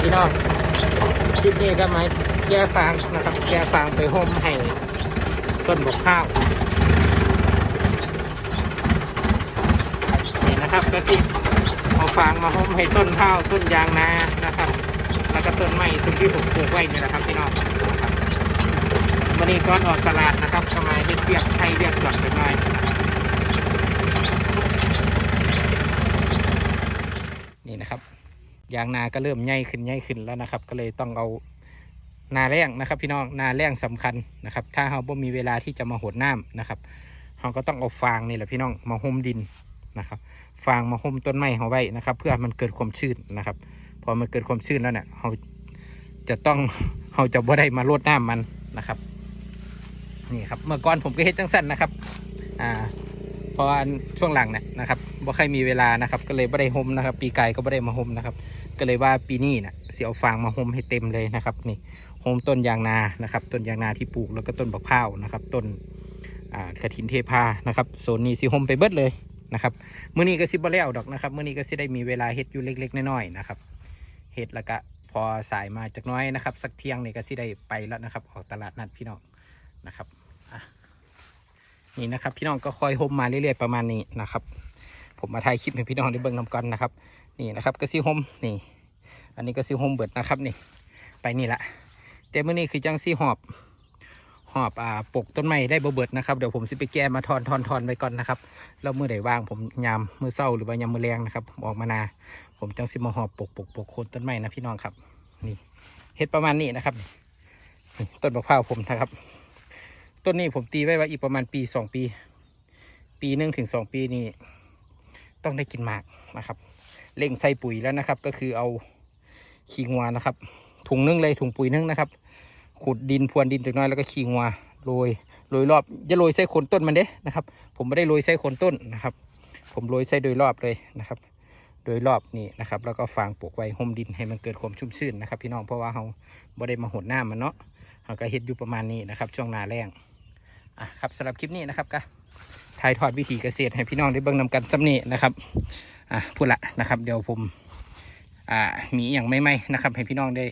พี่น้องคลิปนี้ก็มาแก้ฟางนะครับแก้ฟางไปห่มให้ต้นบกข้าวนี่นะครับก็สิเอาฟางมาห่มให้ต้นข้าวต้นยางนานะครับ แล้วก็ต้นไม้ซึ่งที่ผมปลูกไว้นี่แหละครับพี่น้องนะครับวันนี้ก่อนออกตลาดนะครับก็มาเฮ็ดเบียกให้เบียกส่วนไปหน่อย นี่นะครับ ยางนาก็เริ่มใหญ่ขึ้นใหญ่ขึ้นแล้วนะครับ ก็เลยต้องเอานาแรงนะครับ พี่น้องนาแรงสำคัญนะครับ ถ้าเราบ่มีเวลาที่จะมาหดน้ำนะครับเราก็ต้องเอาฟางนี่แหละพี่น้องมาห่มดินนะครับ ฟางมาห่มต้นไม้เขาไว้นะครับ เพื่อมันเกิดความชื้นนะครับ พอมันเกิดความชื้นแล้วเนี่ยเราจะต้องเราจะบ่ได้มารดน้ำมันนะครับ นี่ครับเมื่อก่อนผมก็เฮ็ดจังสั้นนะครับ อ่า เพราะว่าช่วงหลังเนี่ยนะครับบ่ค่อยมีเวลานะครับก็เลยไม่ได้ห่มนะครับ ปีไกายก็ไม่ได้มาห่มนะครับ ก็เลยว่าปีนี้นะเสียเอาฟางมาห่มให้เต็มเลยนะครับนี่ห่มต้นยางนานะครับ ต้นยางนาที่ปลูกแล้วก็ต้นบักพร้าวนะครับ ต้นกระถินเทพานะครับโซนนี้สิห่มไปเบิดเลยนะครับมื้อนี้ก็สิบ่แล้วดอกนะครับมื้อนี้ก็สิได้มีเวลาเฮ็ดอยู่เล็ก ๆน้อยๆนะครับเฮ็ดแล้วก็พอสายมาจากน้อยนะครับ สักเที่ยงนี่ก็สิได้ไปแล้วนะครับ ออกตลาดนัดพี่น้องนะครับ นี่นะครับ พี่น้องก็คอยห่มมาเรื่อยๆประมาณนี้นะครับ ผมมาถ่ายคลิปให้พี่น้องได้เบิ่งนำกันนะครับ นี่นะครับก็ซีห่มนี่ อันนี้ก็ซีห่มเบิดนะครับนี่ ไปนี่ละแต่เมื่อนี้คือจังซีหอบ หอบอ่าปกต้นไม้ได้บ่เบิดนะครับเดี๋ยวผมสิไปแก้มาทอนทอนทอนไว้ก่อนนะครับแล้วมือไหนว่างผมยามมือเศร้าหรือว่ายามมือแรงนะครับออกมานา ผมจังสิมาหอบปกปกปกโคนต้นไม้นะพี่น้องครับ นี่เฮ็ดประมาณนี้นะครับต้นมะพร้าวผมนะครับ ต้นนี้ผมตีไว้ว่าอีกประมาณปีสองปี ปีหนึ่งถึงสองปีนี่ต้องได้กินหมากนะครับเล่งใส่ปุ๋ยแล้วนะครับ ก็คือเอาขี้งัวนะครับ ถุงนึ่งเลยถุงปุ๋ยนึ่งนะครับ ขุดดินพรวนดินจากน้อยแล้วก็ขี้งัวโรยโรยรอบอย่าโรยใส่โคนต้นมันเด้นะครับ ผมไม่ได้โรยใส่โคนต้นนะครับ ผมโรยใส่โดยรอบเลยนะครับ โดยรอบนี่นะครับ แล้วก็ฟางปลูกไว้ห่มดินให้มันเกิดความชุ่มชื้นนะครับ พี่น้องเพราะว่าเราไม่ได้มาหดหน้ามันเนาะเราก็เฮ็ดอยู่ประมาณนี้นะครับ ช่วงนาแรง อะครับสำหรับคลิปนี้นะครับก็ถ่ายทอดวิถีเกษตรให้พี่น้องได้เบิ่งนำกันสำเนีนะครับอะพูดละนะครับ เดี๋ยวผมอ่ามีอย่างไม่ไม่นะครับ ให้พี่น้องได้